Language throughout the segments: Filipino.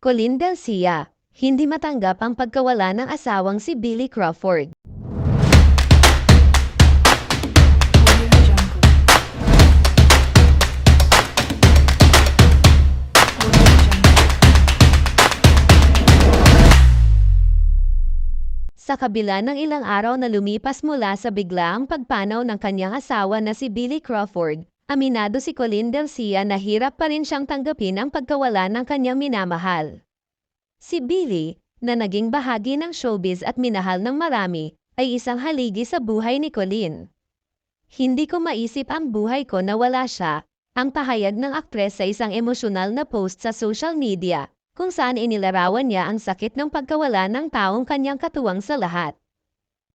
Colin Delcia, hindi matanggap ang pagkawala ng asawang si Billy Crawford. Sa kabila ng ilang araw na lumipas mula sa biglaang pagpanaw ng kanyang asawa na si Billy Crawford, aminado si Colin Delcia na hirap pa rin siyang tanggapin ang pagkawala ng kanyang minamahal. Si Billy, na naging bahagi ng showbiz at minahal ng marami, ay isang haligi sa buhay ni Colin. Hindi ko maisip ang buhay ko na wala siya, ang pahayag ng aktres sa isang emosyonal na post sa social media, kung saan inilarawan niya ang sakit ng pagkawala ng taong kanyang katuwang sa lahat.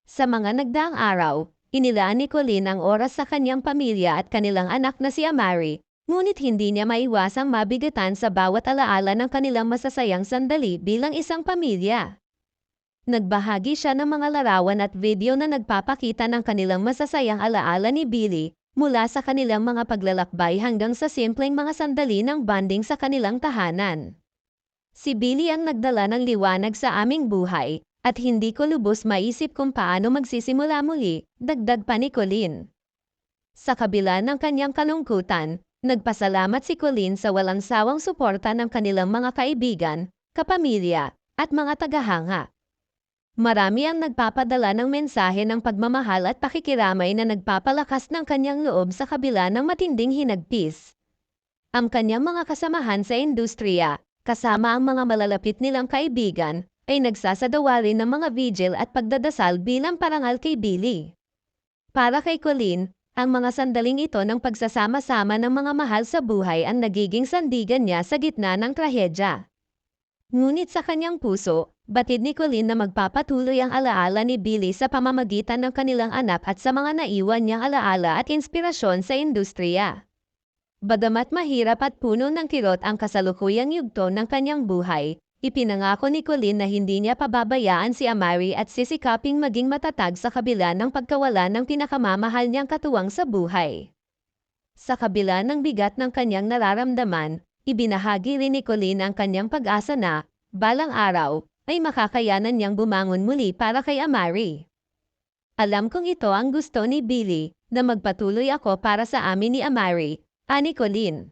Sa mga nagdaang araw, inilaan ni Colin ang oras sa kanyang pamilya at kanilang anak na si Amari, ngunit hindi niya maiwasang mabigatan sa bawat alaala ng kanilang masasayang sandali bilang isang pamilya. Nagbahagi siya ng mga larawan at video na nagpapakita ng kanilang masasayang alaala ni Billy mula sa kanilang mga paglalakbay hanggang sa simpleng mga sandali ng bonding sa kanilang tahanan. Si Billy ang nagdala ng liwanag sa aming buhay at hindi ko lubos maisip kung paano magsisimula muli, dagdag pa ni Colin. Sa kabila ng kanyang kalungkutan, nagpasalamat si Colin sa walang sawang suporta ng kanilang mga kaibigan, kapamilya, at mga tagahanga. Marami ang nagpapadala ng mensahe ng pagmamahal at pakikiramay na nagpapalakas ng kanyang loob sa kabila ng matinding hinagpis. Ang kanyang mga kasamahan sa industriya, kasama ang mga malalapit nilang kaibigan, ay nagsasadawa ng mga vigil at pagdadasal bilang parangal kay Billy. Para kay Colleen, ang mga sandaling ito ng pagsasama-sama ng mga mahal sa buhay ang nagiging sandigan niya sa gitna ng trahedya. Ngunit sa kanyang puso, batid ni Colleen na magpapatuloy ang alaala ni Billy sa pamamagitan ng kanilang anak at sa mga naiwan niyang alaala at inspirasyon sa industriya. Bagamat mahirap at puno ng kirot ang kasalukuyang yugto ng kanyang buhay, ipinangako ni Colleen na hindi niya pababayaan si Amari at sisikaping maging matatag sa kabila ng pagkawala ng pinakamamahal niyang katuwang sa buhay. Sa kabila ng bigat ng kanyang nararamdaman, ibinahagi rin ni Colleen ang kanyang pag-asa na, balang araw, ay makakayanan niyang bumangon muli para kay Amari. Alam kong ito ang gusto ni Billy, na magpatuloy ako para sa amin ni Amari, ani Colleen.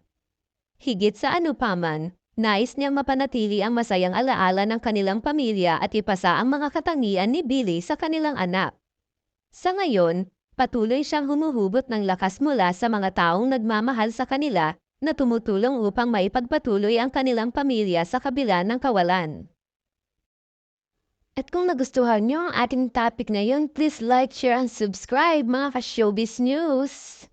Higit sa ano pa man, nais niyang mapanatili ang masayang alaala ng kanilang pamilya at ipasa ang mga katangian ni Billy sa kanilang anak. Sa ngayon, patuloy siyang humuhubot ng lakas mula sa mga taong nagmamahal sa kanila na tumutulong upang maipagpatuloy ang kanilang pamilya sa kabila ng kawalan. At kung nagustuhan niyo ang ating topic ngayon, please like, share, and subscribe mga ka-showbiz news!